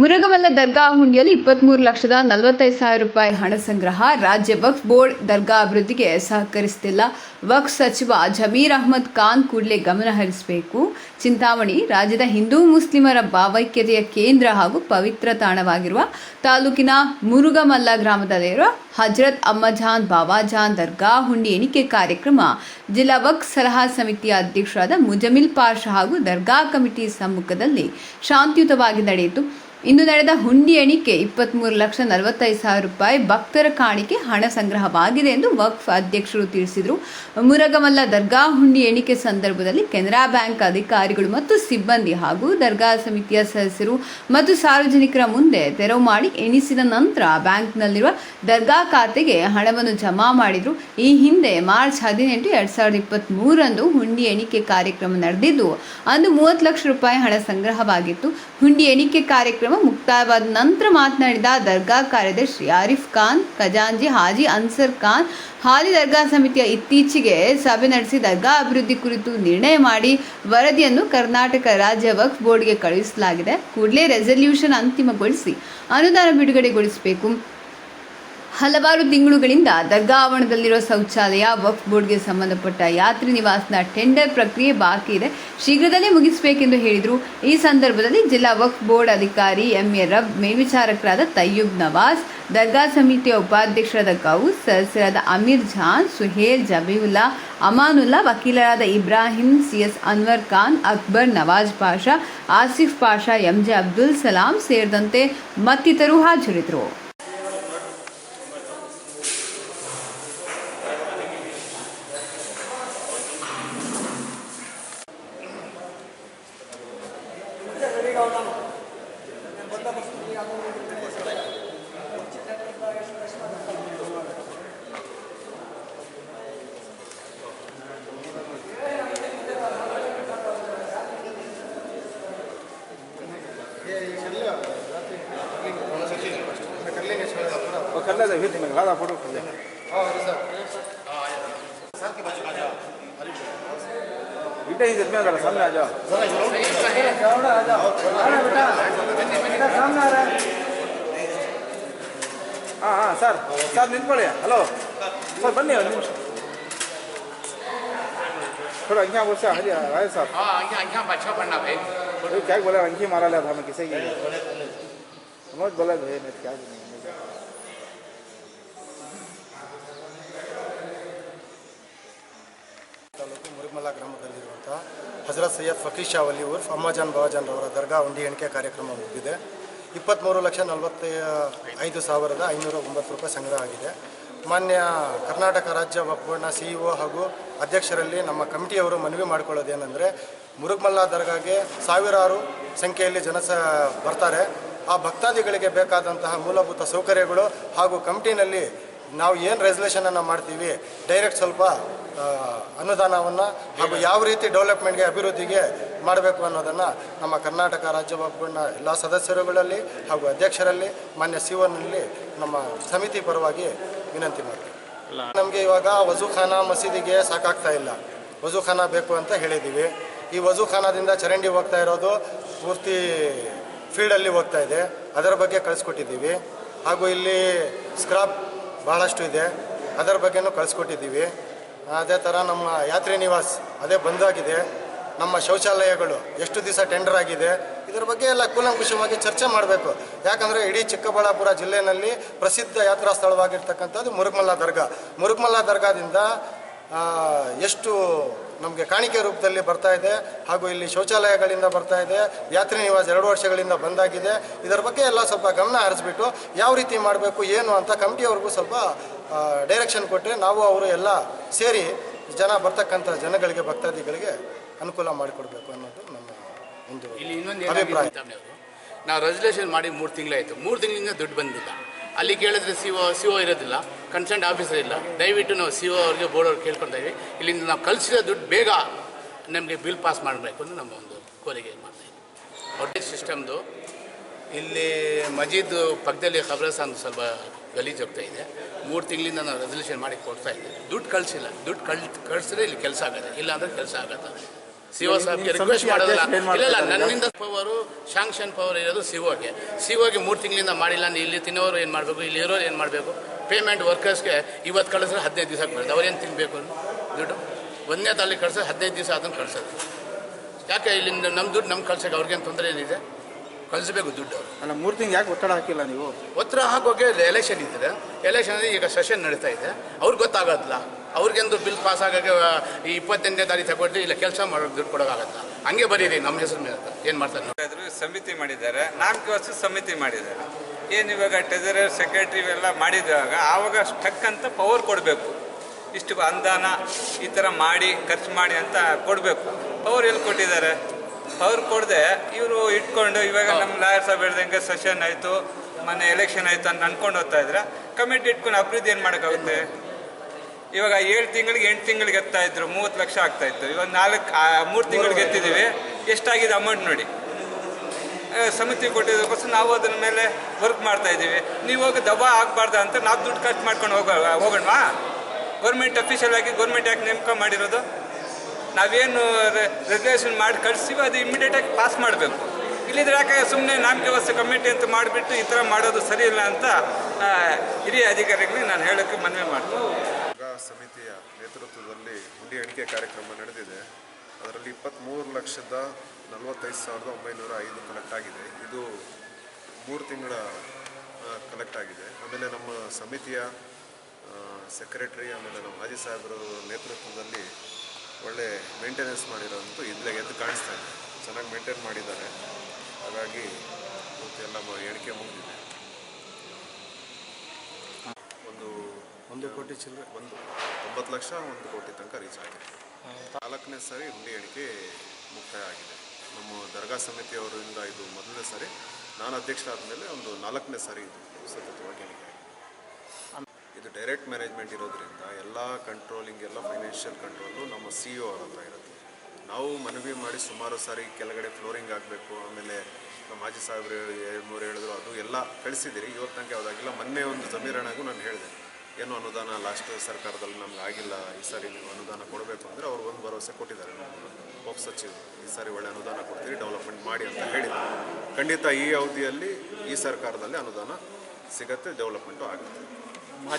ಮುರುಗಮಲ್ಲ ದರ್ಗಾ ಹುಂಡಿಯಲ್ಲಿ ಇಪ್ಪತ್ತ್ಮೂರು ಲಕ್ಷದ ನಲವತ್ತೈದು ಸಾವಿರ ರೂಪಾಯಿ ಹಣ ಸಂಗ್ರಹ. ರಾಜ್ಯ ವಕ್ಫ್ ಬೋರ್ಡ್ ದರ್ಗಾ ಅಭಿವೃದ್ಧಿಗೆ ಸಹಕರಿಸುತ್ತಿಲ್ಲ ವಕ್ಫ್ ಸಚಿವ ಜಮೀರ್ ಅಹ್ಮದ್ ಖಾನ್ ಕೂಡಲೇ ಗಮನ ಹರಿಸಬೇಕು. ಚಿಂತಾಮಣಿ, ರಾಜ್ಯದ ಹಿಂದೂ ಮುಸ್ಲಿಮರ ಭಾವೈಕ್ಯತೆಯ ಕೇಂದ್ರ ಹಾಗೂ ಪವಿತ್ರ ತಾಣವಾಗಿರುವ ತಾಲೂಕಿನ ಮುರುಗಮಲ್ಲ ಗ್ರಾಮದಲ್ಲಿರುವ ಹಜರತ್ ಅಮ್ಮಜಾನ್ ಬಾಬಾಜಾನ್ ದರ್ಗಾ ಹುಂಡಿ ಎಣಿಕೆ ಕಾರ್ಯಕ್ರಮ ಜಿಲ್ಲಾ ವಕ್ಫ್ ಸಲಹಾ ಸಮಿತಿಯ ಅಧ್ಯಕ್ಷರಾದ ಮುಜಮಿಲ್ ಪಾಷ ಹಾಗೂ ದರ್ಗಾ ಕಮಿಟಿ ಸಮ್ಮುಖದಲ್ಲಿ ಶಾಂತಿಯುತವಾಗಿ ನಡೆಯಿತು. ಇಂದು ನಡೆದ ಹುಂಡಿ ಎಣಿಕೆ ಇಪ್ಪತ್ತ್ಮೂರು ಲಕ್ಷ ನಲವತ್ತೈದು ಸಾವಿರ ರೂಪಾಯಿ ಭಕ್ತರ ಕಾಣಿಕೆ ಹಣ ಸಂಗ್ರಹವಾಗಿದೆ ಎಂದು ವಕ್ಫ್ ಅಧ್ಯಕ್ಷರು ತಿಳಿಸಿದರು. ಮುರಗಮಲ್ಲ ದರ್ಗಾ ಹುಂಡಿ ಎಣಿಕೆ ಸಂದರ್ಭದಲ್ಲಿ ಕೆನರಾ ಬ್ಯಾಂಕ್ ಅಧಿಕಾರಿಗಳು ಮತ್ತು ಸಿಬ್ಬಂದಿ ಹಾಗೂ ದರ್ಗಾ ಸಮಿತಿಯ ಸದಸ್ಯರು ಮತ್ತು ಸಾರ್ವಜನಿಕರ ಮುಂದೆ ತೆರವು ಮಾಡಿ ಎಣಿಸಿದ ನಂತರ ಬ್ಯಾಂಕ್ನಲ್ಲಿರುವ ದರ್ಗಾ ಖಾತೆಗೆ ಹಣವನ್ನು ಜಮಾ ಮಾಡಿದರು. ಈ ಹಿಂದೆ ಮಾರ್ಚ್ ಹದಿನೆಂಟು, ಎರಡು ಸಾವಿರದ ಇಪ್ಪತ್ತ್ ಮೂರರಂದು ಹುಂಡಿ ಎಣಿಕೆ ಕಾರ್ಯಕ್ರಮ ನಡೆದಿದ್ದು, ಅಂದು ಮೂವತ್ತು ಲಕ್ಷ ರೂಪಾಯಿ ಹಣ ಸಂಗ್ರಹವಾಗಿತ್ತು. ಹುಂಡಿ ಎಣಿಕೆ ಕಾರ್ಯಕ್ರಮ ಮುಕ್ತಾಯವಾದ ನಂತರ ಮಾತನಾಡಿದ ದರ್ಗಾ ಕಾರ್ಯದರ್ಶಿ ಆರಿಫ್ ಖಾನ್ ಖಜಾಂಜಿ ಹಾಜಿ ಅನ್ಸರ್ ಖಾನ್, ಹಾಲಿ ದರ್ಗಾ ಸಮಿತಿಯ ಇತ್ತೀಚೆಗೆ ಸಭೆ ನಡೆಸಿ ದರ್ಗಾ ಅಭಿವೃದ್ಧಿ ಕುರಿತು ನಿರ್ಣಯ ಮಾಡಿ ವರದಿಯನ್ನು ಕರ್ನಾಟಕ ರಾಜ್ಯ ವಕ್ಫ್ ಬೋರ್ಡ್ಗೆ ಕಳುಹಿಸಲಾಗಿದೆ. ಕೂಡಲೇ ರೆಸಲ್ಯೂಷನ್ ಅಂತಿಮಗೊಳಿಸಿ, ಅನುದಾನ ಬಿಡುಗಡೆಗೊಳಿಸಬೇಕು. ಹಲವಾರು ತಿಂಗಳುಗಳಿಂದ ದರ್ಗಾ ಆವರಣದಲ್ಲಿರುವ ಶೌಚಾಲಯ, ವಕ್ಫ್ ಬೋರ್ಡ್ಗೆ ಸಂಬಂಧಪಟ್ಟ ಯಾತ್ರಿ ನಿವಾಸನ ಟೆಂಡರ್ ಪ್ರಕ್ರಿಯೆ ಬಾಕಿ ಇದೆ. ಶೀಘ್ರದಲ್ಲೇ ಮುಗಿಸಬೇಕೆಂದು ಹೇಳಿದರು. ಈ ಸಂದರ್ಭದಲ್ಲಿ ಜಿಲ್ಲಾ ವಕ್ಫ್ ಬೋರ್ಡ್ ಅಧಿಕಾರಿ ಎಂ ಎ ರಬ್ ಮೇಲ್ವಿಚಾರಕರಾದ ತಯ್ಯೂಬ್ ನವಾಜ್, ದರ್ಗಾ ಸಮಿತಿಯ ಉಪಾಧ್ಯಕ್ಷರಾದ ಗೌಸ್, ಸದಸ್ಯರಾದ ಅಮೀರ್ ಜಾನ್, ಸುಹೇಲ್ ಜಬೀವುಲ್ಲಾ ಅಮಾನುಲ್ಲಾ, ವಕೀಲರಾದ ಇಬ್ರಾಹಿಂ, ಸಿಎಸ್ ಅನ್ವರ್ ಖಾನ್, ಅಕ್ಬರ್ ನವಾಜ್ ಪಾಷಾ, ಆಸಿಫ್ ಪಾಷಾ, ಎಂಜೆ ಅಬ್ದುಲ್ ಸಲಾಂ ಸೇರಿದಂತೆ ಮತ್ತಿತರರು ಹಾಜರಿದ್ದರು. फिर मैं लगा फोटो कर ले बेटा ही में अगर सामने आ जाओ ಹಾಂ ಹಾಂ ಸರ್ ಸರ್ ನಿಂತ್ಕೊಳ್ಳಿ ಹಲೋ ಸರ್ ಬನ್ನಿ ಒಂದು ನಿಮಿಷ थोड़ा अंकिया बोल से हाजी राय साहब हाँ यहाँ यहाँ अच्छा बनना भाई ये क्या बोला अंकी मारा लिया था मैं किसे की समझ बोला भाई मैं क्या बोलूं ಹಜರತ್ ಸೈಯದ್ ಫಕೀರ್ ಶಾ ವಲಿ ಉರ್ಫ್ ಅಮ್ಮಾಜಾನ್ ಬಾಬಾಜಾನ್ ರವರ ದರ್ಗಾ ಉಂಡಿ ಎಣಿಕೆ ಕಾರ್ಯಕ್ರಮ ಮುಗಿದಿದೆ. ಇಪ್ಪತ್ತ್ಮೂರು ಲಕ್ಷ ನಲವತ್ತ ಐದು ಸಾವಿರದ ಐನೂರ ಒಂಬತ್ತು ರೂಪಾಯಿ ಸಂಗ್ರಹ ಆಗಿದೆ. ಮಾನ್ಯ ಕರ್ನಾಟಕ ರಾಜ್ಯ ಒಕ್ಕೂಟನ ಸಿ ಇ ಒ ಹಾಗೂ ಅಧ್ಯಕ್ಷರಲ್ಲಿ ನಮ್ಮ ಕಮಿಟಿಯವರು ಮನವಿ ಮಾಡಿಕೊಳ್ಳೋದೇನೆಂದರೆ ಮುರುಗ್ಮಲ್ಲಾ ದರ್ಗಾಗೆ ಸಾವಿರಾರು ಸಂಖ್ಯೆಯಲ್ಲಿ ಜನ ಸ, ಬರ್ತಾರೆ. ಆ ಭಕ್ತಾದಿಗಳಿಗೆ ಬೇಕಾದಂತಹ ಮೂಲಭೂತ ಸೌಕರ್ಯಗಳು ಹಾಗೂ ಕಮಿಟಿನಲ್ಲಿ ನಾವು ಏನು ರೆಸಲ್ಯೂಷನನ್ನು ಮಾಡ್ತೀವಿ? ಡೈರೆಕ್ಟ್ ಸ್ವಲ್ಪ ಅನುದಾನವನ್ನು ಹಾಗೂ ಯಾವ ರೀತಿ ಡೆವಲಪ್ಮೆಂಟ್ಗೆ ಅಭಿವೃದ್ಧಿಗೆ ಮಾಡಬೇಕು ಅನ್ನೋದನ್ನು ನಮ್ಮ ಕರ್ನಾಟಕ ರಾಜ್ಯ ಒಕ್ಕೂಟನ ಎಲ್ಲ ಸದಸ್ಯರುಗಳಲ್ಲಿ ಹಾಗೂ ಅಧ್ಯಕ್ಷರಲ್ಲಿ ಮಾನ್ಯ ಸಿ ಒನಲ್ಲಿ ನಮ್ಮ ಸಮಿತಿ ಪರವಾಗಿ ವಿನಂತಿ ಮಾಡ್ತೀವಿ. ನಮಗೆ ಇವಾಗ ವಜುಖಾನ ಮಸೀದಿಗೆ ಸಾಕಾಗ್ತಾ ಇಲ್ಲ. ವಜುಖಾನ ಬೇಕು ಅಂತ ಹೇಳಿದ್ದೀವಿ ಈ ವಜೂಖಾನದಿಂದ ಚರಂಡಿ ಹೋಗ್ತಾ ಇರೋದು ಪೂರ್ತಿ ಫೀಲ್ಡಲ್ಲಿ ಹೋಗ್ತಾ ಇದೆ. ಅದರ ಬಗ್ಗೆ ಕಳಿಸ್ಕೊಟ್ಟಿದ್ದೀವಿ ಹಾಗೂ ಇಲ್ಲಿ ಸ್ಕ್ರಾಪ್ ಬಹಳಷ್ಟು ಇದೆ. ಅದರ ಬಗ್ಗೆನೂ ಕಳಿಸ್ಕೊಟ್ಟಿದ್ದೀವಿ. ಅದೇ ಥರ ನಮ್ಮ ಯಾತ್ರಿ ನಿವಾಸ್ ಅದೇ ಬಂದಾಗಿದೆ. ನಮ್ಮ ಶೌಚಾಲಯಗಳು ಎಷ್ಟು ದಿವಸ ಟೆಂಡರ್ ಆಗಿದೆ. ಇದರ ಬಗ್ಗೆ ಎಲ್ಲ ಕೂಲಂಕುಷವಾಗಿ ಚರ್ಚೆ ಮಾಡಬೇಕು. ಯಾಕಂದರೆ ಇಡೀ ಚಿಕ್ಕಬಳ್ಳಾಪುರ ಜಿಲ್ಲೆಯಲ್ಲಿ ಪ್ರಸಿದ್ಧ ಯಾತ್ರಾ ಸ್ಥಳವಾಗಿರ್ತಕ್ಕಂಥದ್ದು ಮುರುಗಮಲ್ಲ ದರ್ಗಾ. ಮುರುಗಮಲ್ಲ ದರ್ಗಾದಿಂದ ಎಷ್ಟು ನಮಗೆ ಕಾಣಿಕೆ ರೂಪದಲ್ಲಿ ಬರ್ತಾ ಇದೆ ಹಾಗೂ ಇಲ್ಲಿ ಶೌಚಾಲಯಗಳಿಂದ ಬರ್ತಾ ಇದೆ. ಯಾತ್ರಿ ನಿವಾಸ ಎರಡು ವರ್ಷಗಳಿಂದ ಬಂದಾಗಿದೆ. ಇದರ ಬಗ್ಗೆ ಎಲ್ಲ ಸ್ವಲ್ಪ ಗಮನ ಹರಿಸ್ಬಿಟ್ಟು ಯಾವ ರೀತಿ ಮಾಡಬೇಕು ಏನು ಅಂತ ಕಮಿಟಿಯವ್ರಿಗೂ ಸ್ವಲ್ಪ ಡೈರೆಕ್ಷನ್ ಕೊಟ್ಟರೆ ನಾವು ಅವರು ಎಲ್ಲ ಸೇರಿ ಜನ ಬರ್ತಕ್ಕಂಥ ಜನಗಳಿಗೆ ಭಕ್ತಾದಿಗಳಿಗೆ ಅನುಕೂಲ ಮಾಡಿಕೊಡ್ಬೇಕು ಅನ್ನೋದು ನಮ್ಮ ಒಂದು ಅಭಿಪ್ರಾಯ. ನಾವು ರೆಸಲ್ಯೂಷನ್ ಮಾಡಿ ಮೂರು ತಿಂಗಳಾಯಿತು. ಮೂರು ತಿಂಗಳಿಂದ ದುಡ್ಡು ಬಂದಿಲ್ಲ. ಅಲ್ಲಿ ಕೇಳಿದ್ರೆ ಸಿ ಓ ಸಿ ಒ ಇರೋದಿಲ್ಲ ಕನ್ಸರ್ಟ್ ಆಫೀಸರ್ ಇಲ್ಲ. ದಯವಿಟ್ಟು ನಾವು ಸಿ ಒ ಅವ್ರಿಗೆ ಬೋರ್ಡ್ ಅವ್ರಿಗೆ ಕೇಳ್ಕೊತಾ ಇದ್ದೀವಿ ಇಲ್ಲಿಂದ ನಾವು ಕಳಿಸಿರೋ ದುಡ್ಡು ಬೇಗ ನಮಗೆ ಬಿಲ್ ಪಾಸ್ ಮಾಡಬೇಕು ಅಂತ ನಮ್ಮ ಒಂದು ಕೋರಿಕೆ ಮಾಡ್ತಾ ಇದ್ದೀವಿ ಸಿಸ್ಟಮ್ದು ಇಲ್ಲಿ ಮಜೀದ್ ಪಕ್ಕದಲ್ಲಿ ಖಬ್ರಸ್ತಾನ್ ಸ್ವಲ್ಪ ಗಲೀಜು ಹೋಗ್ತಾ ಇದೆ. ಮೂರು ತಿಂಗಳಿಂದ ನಾವು ರೆಸಲ್ಯೂಷನ್ ಮಾಡಿ ಕೊಡ್ತಾ ಇದ್ದೀವಿ ದುಡ್ಡು ಕಳಿಸಿಲ್ಲ. ದುಡ್ಡು ಕಳ್ ಕಳಿಸಿದ್ರೆ ಇಲ್ಲಿ ಕೆಲಸ ಆಗುತ್ತೆ. ಇಲ್ಲಾಂದರೆ ಕೆಲಸ ಆಗತ್ತೆ. ಸಿ ಒ ಸಾಹೇಬ್ಗೆ ರಿಕ್ವೆಸ್ಟ್ ಮಾಡೋದಿಲ್ಲ. ಇಲ್ಲ ಇಲ್ಲ ನನ್ನಿಂದ ಪವರು ಶಾಂಕ್ಷನ್ ಪವರ್ ಇರೋದು ಸಿ ಒಗೆ ಸಿ ಒಗೆ ಮೂರು ತಿಂಗಳಿಂದ ಮಾಡಿಲ್ಲ ನೀ ಇಲ್ಲಿ ತಿನ್ನೋರು ಏನು ಮಾಡಬೇಕು ಇಲ್ಲಿ ಇರೋರು ಏನು ಮಾಡಬೇಕು? ಪೇಮೆಂಟ್ ವರ್ಕರ್ಸ್ಗೆ ಇವತ್ತು ಕಳಿಸಿದ್ರೆ ಹದಿನೈದು ದಿವಸಕ್ಕೆ ಬರುತ್ತೆ. ಅವ್ರೇನು ತಿನ್ನಬೇಕು ದುಡ್ಡು? ಒಂದನೇ ತಾಲೂಕು ಕಳ್ಸೋದು ಹದಿನೈದು ದಿವಸ ಅದನ್ನು ಕಳ್ಸೋದು. ಯಾಕೆ ಇಲ್ಲಿಂದ ನಮ್ಮ ದುಡ್ಡು ನಮ್ಗೆ ಕಳ್ಸೋಕೆ ಅವ್ರಿಗೇನು ತೊಂದರೆ ಏನಿದೆ? ಕಳಿಸ್ಬೇಕು ದುಡ್ಡು ಅಲ್ಲ ಮೂರು ತಿಂಗ್ ಯಾಕೆ ಒತ್ತಡ ಹಾಕಿಲ್ಲ ನೀವು? ಒತ್ತಡ ಹಾಕೋಕೆ ಎಲೆಕ್ಷನ್ ಇದ್ದರೆ ಎಲೆಕ್ಷನ್ ಈಗ ಸೆಷನ್ ನಡೀತಾ ಇದೆ. ಅವ್ರಿಗೆ ಗೊತ್ತಾಗತ್ತಲ್ಲ ಅವ್ರಿಗೆಂದು ಬಿಲ್ ಪಾಸ್ ಆಗೋಕ್ಕೆ ಈ ಇಪ್ಪತ್ತೆಂಟನೇ ತಾರೀಕು ತಗೊಟ್ಟು ಇಲ್ಲ ಕೆಲಸ ಮಾಡೋಕೆ ದುಡ್ಡು ಕೊಡೋಕ್ಕಾಗಲ್ಲ ಹಂಗೆ ಬರೀರಿ ನಮ್ಮ ಹೆಸರು ಮೇಲೆ ಏನು ಮಾಡ್ತಾರೆ ಸಮಿತಿ ಮಾಡಿದ್ದಾರೆ. ನಾಲ್ಕು ವರ್ಷ ಸಮಿತಿ ಮಾಡಿದ್ದಾರೆ. ಏನು ಇವಾಗ ಟ್ರೆಜರರ್ ಸೆಕ್ರೆಟರಿ ಇವೆಲ್ಲ ಮಾಡಿದಾಗ ಆವಾಗ ಸ್ಟಕ್ ಅಂತ ಪವರ್ ಕೊಡಬೇಕು. ಇಷ್ಟು ಅನುದಾನ ಈ ಥರ ಮಾಡಿ ಖರ್ಚು ಮಾಡಿ ಅಂತ ಕೊಡಬೇಕು. ಪವರ್ ಎಲ್ಲಿ ಕೊಟ್ಟಿದ್ದಾರೆ? ಪವರ್ ಕೊಡದೆ ಇವರು ಇಟ್ಕೊಂಡು ಇವಾಗ ನಮ್ಮ ಲಾಯರ್ ಸಾಹೇಬ್ ಹೇಳ್ದಂಗೆ ಸೆಷನ್ ಆಯಿತು ಮೊನ್ನೆ ಎಲೆಕ್ಷನ್ ಆಯಿತು ಅಂತ ಅನ್ಕೊಂಡು ಹೋಗ್ತಾ ಇದ್ರೆ ಕಮಿಟಿ ಇಟ್ಕೊಂಡು ಅಭಿವೃದ್ಧಿ ಏನು ಮಾಡೋಕ್ಕಾಗುತ್ತೆ? ಇವಾಗ ಏಳು ತಿಂಗಳಿಗೆ ಎಂಟು ತಿಂಗಳಿಗೆ ಎತ್ತಾ ಇದ್ರು ಮೂವತ್ತು ಲಕ್ಷ ಆಗ್ತಾ ಇತ್ತು. ಇವಾಗ ನಾಲ್ಕು ಮೂರು ತಿಂಗಳಿಗೆ ಎತ್ತಿದ್ದೀವಿ ಎಷ್ಟಾಗಿದೆ ಅಮೌಂಟ್ ನೋಡಿ? ಸಮಿತಿ ಕೊಟ್ಟಿದ್ದಕ್ಕೋಸ್ಕರ ನಾವು ಅದ್ರ ಮೇಲೆ ವರ್ಕ್ ಮಾಡ್ತಾ ಇದ್ದೀವಿ. ನೀವು ಹೋಗಿ ದಬಾ ಆಗಬಾರ್ದ ಅಂತ ನಾವು ದುಡ್ಡು ಖರ್ಚು ಮಾಡ್ಕೊಂಡು ಹೋಗ ಹೋಗೋಣವಾ? ಗೌರ್ಮೆಂಟ್ ಅಫಿಷಿಯಲ್ ಆಗಿ ಗೌರ್ಮೆಂಟ್ ಯಾಕೆ ನೇಮಕ ಮಾಡಿರೋದು? ನಾವೇನು ರೆಸಲ್ಯೂಷನ್ ಮಾಡಿ ಕಳಿಸ್ತೀವಿ ಅದು ಇಮಿಡಿಯೇಟಾಗಿ ಪಾಸ್ ಮಾಡಬೇಕು. ಇಲ್ಲಿದ್ರೆ ಯಾಕೆ ಸುಮ್ಮನೆ ನಾಮಕೆ ವ್ಯವಸ್ಥೆ ಕಮಿಟಿ ಅಂತ ಮಾಡಿಬಿಟ್ಟು ಈ ಥರ ಮಾಡೋದು ಸರಿ ಇಲ್ಲ ಅಂತ ಹಿರಿಯ ಅಧಿಕಾರಿಗಳಿಗೆ ನಾನು ಹೇಳೋಕ್ಕೆ ಮನವಿ ಮಾಡ್ತೀನಿ. ಸಮಿತಿಯ ನೇತೃತ್ವದಲ್ಲಿ ಹುಂಡಿ ಎಣಿಕೆ ಕಾರ್ಯಕ್ರಮ ನಡೆದಿದೆ. ಅದರಲ್ಲಿ ಇಪ್ಪತ್ತ್ಮೂರು ಲಕ್ಷದ ನಲವತ್ತೈದು ಸಾವಿರದ ಒಂಬೈನೂರ ಐದು ಕಲೆಕ್ಟ್ ಆಗಿದೆ. ಇದು ಮೂರು ತಿಂಗಳ ಕಲೆಕ್ಟ್ ಆಗಿದೆ. ಆಮೇಲೆ ನಮ್ಮ ಸಮಿತಿಯ ಸೆಕ್ರೆಟರಿ ಆಮೇಲೆ ನಮ್ಮ ಮಾಜಿ ಸಾಹೇಬರ ನೇತೃತ್ವದಲ್ಲಿ ಒಳ್ಳೆ ಮೇಂಟೆನೆನ್ಸ್ ಮಾಡಿರೋದಂತೂ ಇದ್ಲೆ ಎದ್ದು ಕಾಣಿಸ್ತಾ ಇದೆ. ಚೆನ್ನಾಗಿ ಮೇಂಟೈನ್ ಮಾಡಿದ್ದಾರೆ. ಹಾಗಾಗಿ ಎಲ್ಲ ಎಣಿಕೆ ಮುಗಿದಿದೆ. ಒಂದು ಒಂದು ಕೋಟಿ ಚಿಲ್ಲರೆ. ಒಂದು ಒಂಬತ್ತು ಲಕ್ಷ ಒಂದು ಕೋಟಿ ತನಕ ರೀಚ್ ಆಗಿದೆ. ನಾಲ್ಕನೇ ಸಾರಿ ಹುಂಡಿ ಎಣಿಕೆ ಮುಕ್ತಾಯ ಆಗಿದೆ. ನಮ್ಮ ದರ್ಗಾ ಸಮಿತಿಯವರಿಂದ ಇದು ಮೊದಲನೇ ಸಾರಿ. ನಾನು ಅಧ್ಯಕ್ಷರಾದ ಮೇಲೆ ಒಂದು ನಾಲ್ಕನೇ ಸಾರಿ ಇದು ಸತತವಾಗಿ ಎಣಿಕೆ ಇದು ಡೈರೆಕ್ಟ್ ಮ್ಯಾನೇಜ್ಮೆಂಟ್ ಇರೋದ್ರಿಂದ ಎಲ್ಲ ಕಂಟ್ರೋಲಿಂಗ್ ಎಲ್ಲ ಫೈನಾನ್ಷಿಯಲ್ ಕಂಟ್ರೋಲು ನಮ್ಮ ಸಿ ಒ ಅವ್ರ ಹತ್ರ ಇರುತ್ತೆ. ನಾವು ಮನವಿ ಮಾಡಿ ಸುಮಾರು ಸಾರಿ ಕೆಳಗಡೆ ಫ್ಲೋರಿಂಗ್ ಆಗಬೇಕು ಆಮೇಲೆ ಮಾಜಿ ಸಾಹೇಬರು ಎರಡು ಮೂರು ಹೇಳಿದ್ರು, ಅದು ಎಲ್ಲ ಕಳಿಸಿದ್ದೀರಿ. ಇವತ್ತು ನನಗೆ ಯಾವುದಾಗಿಲ್ಲ ಮೊನ್ನೆ ಒಂದು ಜಮೀರಣ್ಣಗೂ ನಾನು ಹೇಳಿದೆ. ಏನು ಅನುದಾನ ಲಾಸ್ಟ್ ಸರ್ಕಾರದಲ್ಲಿ ನಮ್ಗೆ ಆಗಿಲ್ಲ, ಈ ಸಾರಿ ನೀವು ಅನುದಾನ ಕೊಡಬೇಕು ಅಂದರೆ ಅವ್ರು ಒಂದು ಭರವಸೆ ಕೊಟ್ಟಿದ್ದಾರೆ. ಹೋಪ್ ಸಚಿವರು ಈ ಸಾರಿ ಒಳ್ಳೆ ಅನುದಾನ ಕೊಡ್ತೀರಿ ಡೆವಲಪ್ಮೆಂಟ್ ಮಾಡಿ ಅಂತ ಹೇಳಿದ್ದಾರೆ ಖಂಡಿತ ಈ ಅವಧಿಯಲ್ಲಿ ಈ ಸರ್ಕಾರದಲ್ಲಿ ಅನುದಾನ ಸಿಗತ್ತೆ ಡೆವಲಪ್ಮೆಂಟು ಆಗುತ್ತೆ.